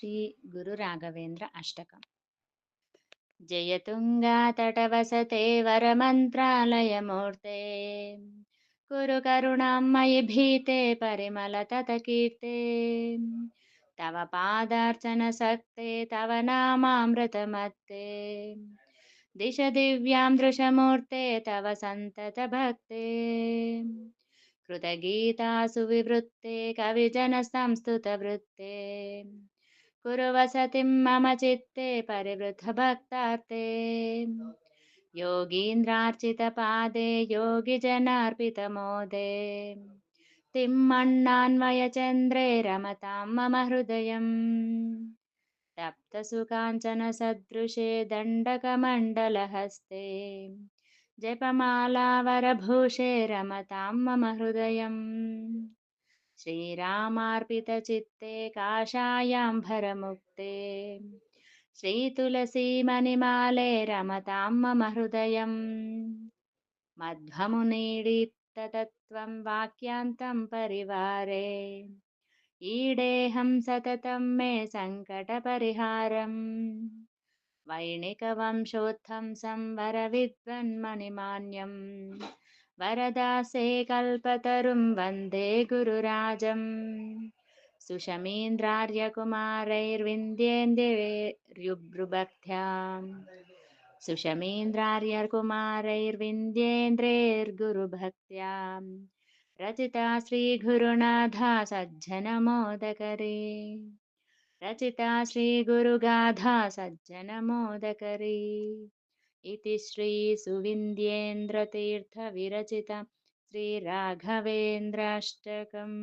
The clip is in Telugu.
శ్రీ గురు రాఘవేంద్ర అష్టకం. జయతుంగాతటవసతే వరమంత్రాలయమూర్తే. కురు కరుణామయి భీతే పరిమళ తతకీర్తే తవ పాదార్చన సక్తే తవ నామామృతమత్తే. దిశ దివ్యాం దృశమూర్తే తవ సంతత భక్తే. కృతగీతాసు వివృత్తే కవిజన సంస్థుత వృత్తే. कुरु वसतिं मम चित्ते परिवृद्धभक्तार्ते योगीन्द्रार्चितपादे योगिजनार्पितमोदे तिम्मण्णान्वयचन्द्रे रमतां मम हृदयम् तप्तसुकाञ्चनसदृशे दण्डकमण्डलहस्ते जपमालावरभूषे रमतां मम हृदयम् श्रीरामार्पितचित्ते काषायाम्भरमुक्ते श्रीतुलसीमणिमाले रमतां मम हृदयम् मध्वमुनीडित्ततत्त्वं वाक्यान्तं परिवारे ईडेऽहं सततं मे सङ्कटपरिहारम् वैणिकवंशोत्थं संवरविद्वन्मणिमान्यम् वरदासे कल्पतरुं वंदे गुरुराजम्। सुषमीन्द्रार्यकुमारैर्विन्द्येन्द्रियुभ्रुभक्त्याम् सुषमीन्द्रार्यकुमारैर्विन्द्येन्द्रैर्गुरुभक्त्याम् रचिता श्रीगुरुनाथा सज्जनमोदकरे रचिता श्रीगुरुगाथा सज्जनमोदकरी इति श्रीसुविन्द्येन्द्रतीर्थविरचितं श्रीराघवेन्द्राष्टकम्